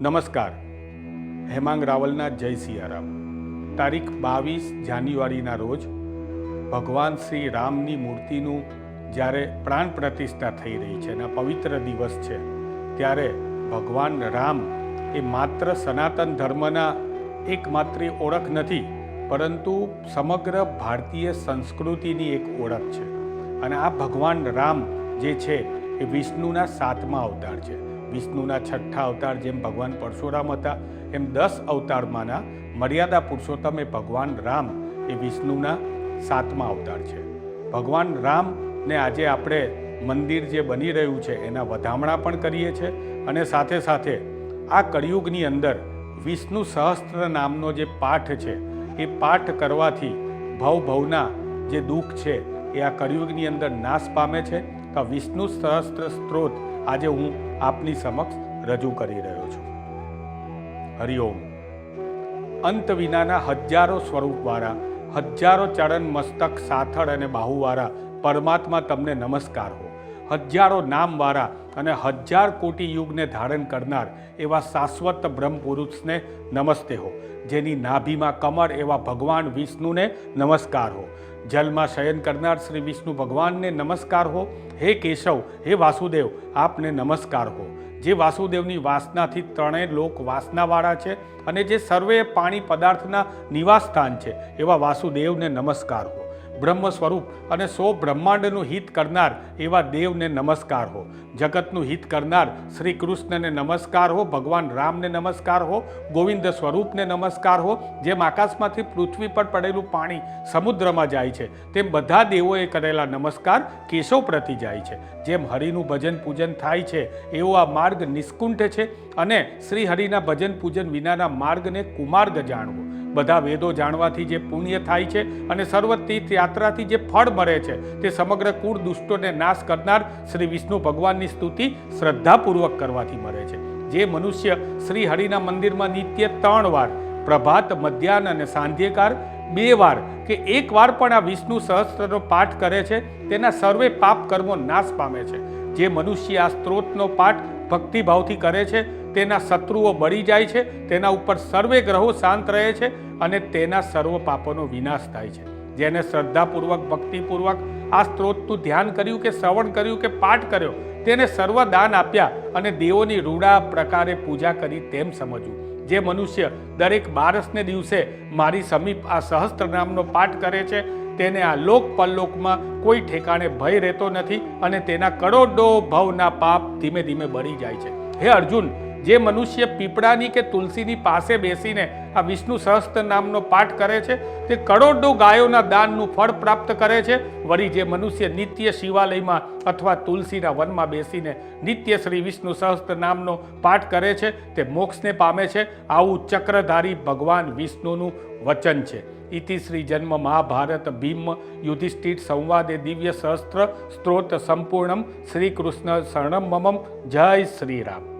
નમસ્કાર. હેમાંગ રાવલના જય સિયારામ. તારીખ બાવીસ જાન્યુઆરીના રોજ ભગવાન શ્રી રામની મૂર્તિનું જ્યારે પ્રાણ પ્રતિષ્ઠા થઈ રહી છે અને પવિત્ર દિવસ છે, ત્યારે ભગવાન રામ એ માત્ર સનાતન ધર્મના એકમાત્ર ઓળખ નથી, પરંતુ સમગ્ર ભારતીય સંસ્કૃતિની એક ઓળખ છે. અને આ ભગવાન રામ જે છે, એ વિષ્ણુના સાતમા અવતાર છે. વિષ્ણુના છઠ્ઠા અવતાર જેમ ભગવાન પરશુરામ હતા, એમ દસ અવતારમાંના મર્યાદા પુરુષોત્તમ એ ભગવાન રામ એ વિષ્ણુના સાતમા અવતાર છે. ભગવાન રામને આજે આપણે મંદિર જે બની રહ્યું છે, એના વધામણા પણ કરીએ છીએ અને સાથે સાથે આ કળિયુગની અંદર વિષ્ણુ સહસ્ત્ર નામનો જે પાઠ છે, એ પાઠ કરવાથી ભવ ભવના જે દુઃખ છે, એ આ કળિયુગની અંદર નાશ પામે છે. વિષ્ણુ સહસ્ત્ર સ્ત્રોત આજે હું આપની સમક્ષ રજૂ કરી રહ્યો છું. હરિઓમ. અંત વિનાના હજારો સ્વરૂપવાળા, હજારો ચરણ, મસ્તક, સાથળ અને બાહુવાળા પરમાત્મા તમને નમસ્કાર હો. હજારો નામવાળા અને હજાર કોટી યુગને ધારણ કરનાર એવા શાશ્વત બ્રહ્મ પુરુષને નમસ્તે હો. જેની નાભીમાં કમર એવા ભગવાન વિષ્ણુને નમસ્કાર હો. જલમાં શયન કરનાર શ્રી વિષ્ણુ ભગવાનને નમસ્કાર હો. હે કેશવ, હે વાસુદેવ, આપને નમસ્કાર હો. જે વાસુદેવની વાસનાથી ત્રણેય લોક વાસનાવાળા છે અને જે સર્વે પાણી પદાર્થના નિવાસસ્થાન છે, એવા વાસુદેવને નમસ્કાર હો. બ્રહ્મ સ્વરૂપ અને સો બ્રહ્માંડનું હિત કરનાર એવા દેવને નમસ્કાર હો. જગતનું હિત કરનાર શ્રી કૃષ્ણને નમસ્કાર હો, ભગવાન રામને નમસ્કાર હો, ગોવિંદ સ્વરૂપને નમસ્કાર હો. જેમ આકાશમાંથી પૃથ્વી પર પડેલું પાણી સમુદ્રમાં જાય છે, તેમ બધા દેવોએ કરેલા નમસ્કાર કેશવ પ્રતિ જાય છે. જેમ હરિનું ભજન પૂજન થાય છે, એવો આ માર્ગ નિષ્કુંઠ છે અને શ્રી હરિના ભજન પૂજન વિનાના માર્ગને કુમાર્ગ જાણવો. બધા વેદો જાણવાથી જે પુણ્ય થાય છે અને સર્વ તીર્થયાત્રાથી જે ફળ મળે છે, તે સમગ્ર કુળ દુષ્ટોને નાશ કરનાર શ્રી વિષ્ણુ ભગવાનની સ્તુતિ શ્રદ્ધાપૂર્વક કરવાથી મળે છે. જે મનુષ્ય શ્રી હરિના મંદિરમાં નિત્ય ત્રણ વાર, પ્રભાત, મધ્યાહન અને સાંધ્યકાર, બે વાર કે એક વાર પણ આ વિષ્ણુ સહસ્ત્રનો પાઠ કરે છે, તેના સર્વે પાપ કર્મો નાશ પામે છે. જે મનુષ્ય આ સ્ત્રોતનો પાઠ ભક્તિભાવથી કરે છે, તેના શત્રુઓ બળી જાય છે, તેના ઉપર સર્વે ગ્રહો શાંત રહે છે અને તેના સર્વ પાપોનો વિનાશ થાય છે. જેને શ્રદ્ધાપૂર્વક, ભક્તિપૂર્વક આ સ્ત્રોતનું ધ્યાન કર્યું કે શ્રવણ કર્યું કે પાઠ કર્યો, તેને સર્વ દાન આપ્યા અને દેવોની રૂડા પ્રકારે પૂજા કરી તેમ સમજવું. જે મનુષ્ય દરેક બારસને દિવસે મારી સમીપ આ સહસ્ત્ર નામનો પાઠ કરે છે તેને આ લોક પરલોકમાં કોઈ ઠેકાણે ભય રહેતો નથી અને તેના કરોડો ભવના પાપ ધીમે ધીમે બળી જાય છે. હે અર્જુન જે મનુષ્ય પીપળાની કે તુલસીની પાસે બેસીને આ વિષ્ણુ સહસ્ત્ર નામનો પાઠ કરે છે, તે કરોડો ગાયોના દાનનું ફળ પ્રાપ્ત કરે છે. વળી જે મનુષ્ય નિત્ય શિવાલયમાં અથવા તુલસીના વનમાં બેસીને નિત્ય શ્રી વિષ્ણુ સહસ્ત્ર નામનો પાઠ કરે છે, તે મોક્ષને પામે છે. આવું ચક્રધારી ભગવાન વિષ્ણુનું વચન છે. ઇતિ શ્રી જન્મ મહાભારત ભીમ યુધિષ્ઠિર સંવાદે દિવ્ય સહસ્ત્ર સ્ત્રોત સંપૂર્ણમ. શ્રી કૃષ્ણ શરણમ મમમ. જય શ્રી રામ.